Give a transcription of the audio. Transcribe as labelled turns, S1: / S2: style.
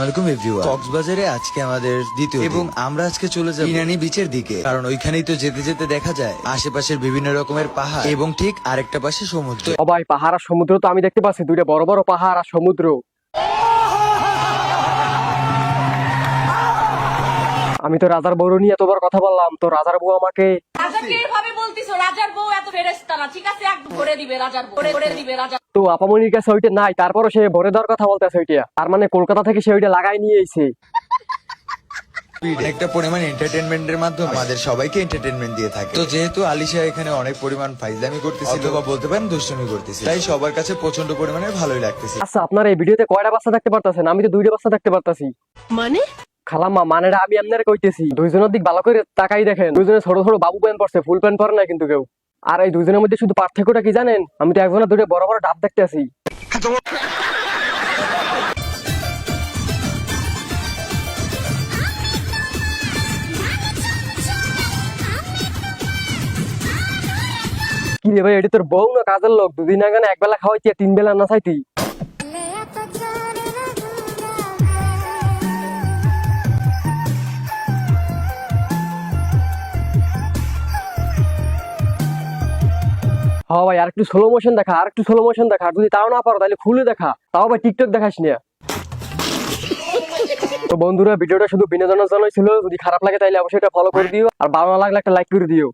S1: আসসালামাইকুম এভরিওয়ান কক্সবাজারে আজকে আমাদের দ্বিতীয় এবং আমরা আজকে চলে যাব ইনানি বিচের দিকে। কারণ ওইখানেই তো যেতে যেতে দেখা যায়। আশেপাশের বিভিন্ন রকমের পাহাড় এবং ঠিক আরেকটা পাশে সমুদ্র।
S2: সবাই পাহাড় আর সমুদ্র তো আমি দেখতে পাচ্ছি। দুইটা বড় বড় পাহাড় আর সমুদ্র। আমি তো রাজার বউ নিয়ে এতবার কথা বললাম। তো রাজার বউ আমাকে
S3: রাজাকে এইভাবে বলতিছো রাজার বউ এত ফেরেস্তা না ঠিক আছে একদম ভরে দিবে রাজার বউ। ভরে- দিবে রাজার
S2: তো আপামনির কাছে ওইটা নাই তারপরও সে ভরে দেওয়ার কথা বলতেছে ওইটা। তার মানে কলকাতা থেকে সে ওইটা লাগাই নিয়ে এসে।
S1: একটা পরিমাণ এন্টারটেনমেন্টের মাধ্যমে আমাদের সবাইকে এন্টারটেনমেন্ট দিয়ে থাকে। তো যেহেতু আলিশা এখানে অনেক পরিমাণ ফাইজলামি করতেছিল বা বলতে পারেন দুষ্টুমি করতেছিল তাই সবার কাছে প্রচণ্ড পরিমাণে ভালোই লাগতেছে
S2: আচ্ছা আপনার এই ভিডিওতে কয়টা বাচ্চা দেখতে পারতেছেন? আমি তো দুইটা বাচ্চা দেখতে পারতাছি।
S3: মানে?
S2: খালাম্মা মানেটা আমি আপনার কইতেছি দুইজনের দিক ভালো করে তাকাই দেখেন। দুইজনে ছোট ছোট বাবু প্যান্ট পরছে ফুল প্যান্ট পরে না কিন্তু কেউ। আর এই দুজনের মধ্যে শুধু পার্থক্যটা কি জানেন? আমি তো একজনের দুটো বড় বড় ডাব দেখতে আছি। কি রে ভাই, এটা তোর বউ না কাজের লোক? দুদিন আগে এক একবেলা খাওয়াইছি তিন বেলা না চাইতি। হ্যাঁ ভাই আর একটু স্লো মোশন দেখা আর একটু স্লো মোশন দেখা যদি তাও না পারো, তাহলে খুলে দেখা। তাও ভাই টিকটক দেখাস না। তো বন্ধুরা, ভিডিওটা শুধু বিনোদনের জন্যই ছিল। যদি খারাপ লাগে, তাহলে অবশ্যই এটা ফলো করে দিও। আর ভালো লাগলে একটা লাইক করে দিও।